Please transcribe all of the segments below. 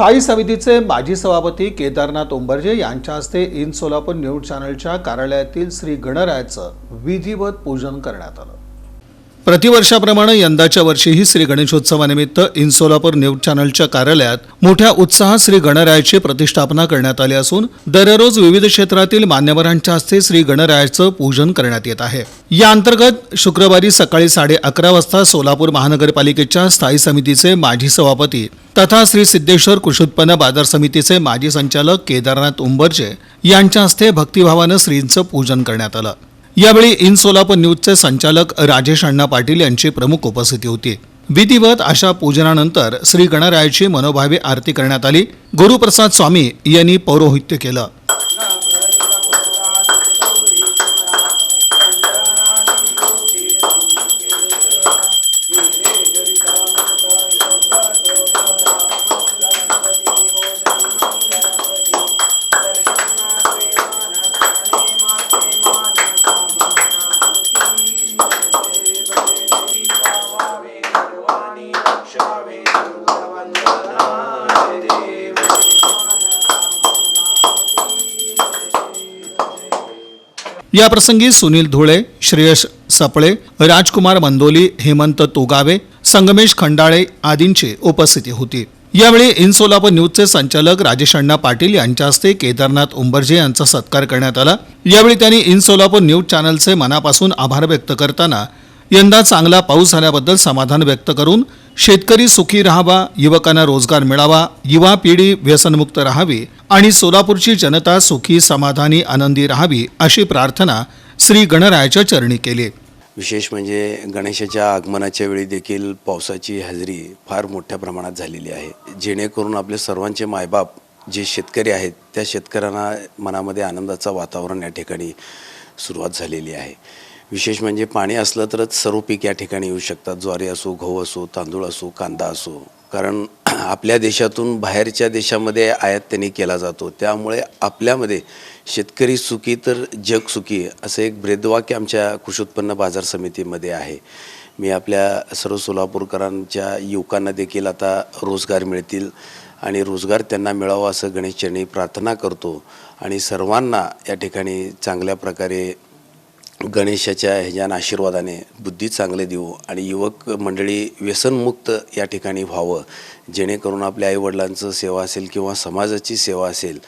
स्थायी समितीचे माजी सभापती केदारनाथ ओंबरजे यांच्या हस्ते इन सोलापूर न्यूज चॅनलच्या कार्यालयातील श्री गणरायाचं विधिवत पूजन करण्यात आलं. प्रतिवर्षाप्रमाणे यंदाच्या वर्षीही श्री गणेशोत्सवानिमित्त इन सोलापूर न्यूज चॅनलच्या कार्यालयात मोठ्या उत्साहात श्री गणरायाची प्रतिष्ठापना करण्यात आली असून दररोज विविध क्षेत्रातील मान्यवरांच्या हस्ते श्री गणरायाचं पूजन करण्यात येत आहे. या अंतर्गत शुक्रवारी सकाळी साडे अकरा वाजता सोलापूर महानगरपालिकेच्या स्थायी समितीचे माजी सभापती तथा श्री सिद्धेश्वर कृषी उत्पन्न बाजार समितीचे माजी संचालक केदारनाथ उंबरजे यांच्या हस्ते भक्तिभावानं श्रींचं पूजन करण्यात आलं. यावेळी इन सोलापूर न्यूजचे संचालक राजेश अण्णा पाटील यांची प्रमुख उपस्थिती होती. विधिवत अशा पूजनानंतर श्री गणरायाची मनोभावे आरती करण्यात आली. गुरुप्रसाद स्वामी यांनी पौरोहित्य केलं. याप्रसंगी सुनील धुळे श्रेयस सपळे राजकुमार मंदोली हेमंत तोगावे संगमेश खंडाळे आदींची उपस्थिती होती. यावेळी इन सोलापूर न्यूजचे संचालक राजेश अण्णा पाटील यांच्या हस्ते केदारनाथ उंबरजे यांचा सत्कार करण्यात आला. यावेळी त्यांनी इन सोलापूर न्यूज चॅनलचे मनापासून आभार व्यक्त करताना यंदा चांगला पाऊस झाल्याबद्दल समाधान व्यक्त करून शेतकरी सुखी राहावा युवकांना रोजगार मिळावा युवा पिढी व्यसनमुक्त राहावी आणि सोलापूरची जनता सुखी समाधानी आनंदी राहावी अशी प्रार्थना श्री गणरायाच्या चरणी केली. विशेष म्हणजे गणेशाच्या आगमनाच्या वेळी देखील पावसाची हजेरी फार मोठ्या प्रमाणात झालेली आहे. जेणेकरून आपले सर्वांचे मायबाप जे शेतकरी आहेत त्या शेतकऱ्यांना मनामध्ये आनंदाचं वातावरण या ठिकाणी सुरुवात झालेली आहे. विशेष म्हणजे पाणी असलं तरच सर्व पीक या ठिकाणी येऊ शकतात. ज्वारी असो गहू असो तांदूळ असो कांदा असो. कारण आपल्या देशातून बाहेरच्या देशामध्ये आयात त्यांनी केला जातो. त्यामुळे आपल्यामध्ये शेतकरी सुखी तर जग सुखी असं एक ब्रेदवाक्य आमच्या कृषी उत्पन्न बाजार समितीमध्ये आहे. मी आपल्या सर्व सोलापूरकरांच्या युवकांना देखील आता रोजगार मिळतील आणि रोजगार त्यांना मिळावा असं गणेश चरणी प्रार्थना करतो. आणि सर्वांना या ठिकाणी चांगल्या प्रकारे गणेशाच्या ह्याच्यानं आशीर्वादाने बुद्धी चांगले देऊ आणि युवक मंडळी व्यसनमुक्त या ठिकाणी व्हावं जेणेकरून आपल्या आईवडिलांचं सेवा असेल किंवा समाजाची सेवा असेल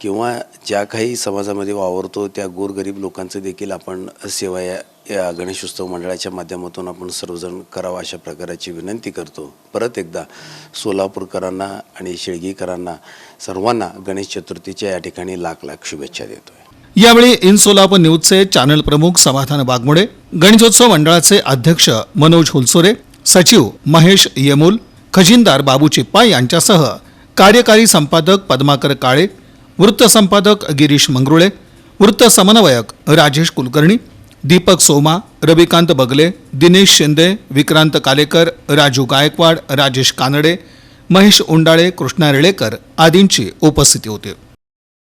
किंवा ज्या काही समाजामध्ये वावरतो त्या गोरगरीब लोकांचं देखील आपण सेवा या या गणेशोत्सव मंडळाच्या माध्यमातून आपण सर्वजण करावं अशा प्रकाराची विनंती करतो. परत एकदा सोलापूरकरांना आणि शेळगीकरांना सर्वांना गणेश चतुर्थीच्या या ठिकाणी लाख लाख शुभेच्छा देतो आहे यावेळी इन सोलापूर न्यूजचे चॅनल प्रमुख समाधान बागमोडे गणेशोत्सव मंडळाचे अध्यक्ष मनोज हुलसोरे सचिव महेश येमूल खजिनदार बाबू चिप्पा यांच्यासह कार्यकारी संपादक पद्माकर काळे वृत्त संपादक गिरीश मंगरुळे वृत्त समन्वयक राजेश कुलकर्णी दीपक सोमा रविकांत बगले दिनेश शिंदे विक्रांत कालेकर राजू गायकवाड राजेश कानडे महेश उंडाळे कृष्णा रेळेकर आदींची उपस्थिती होती.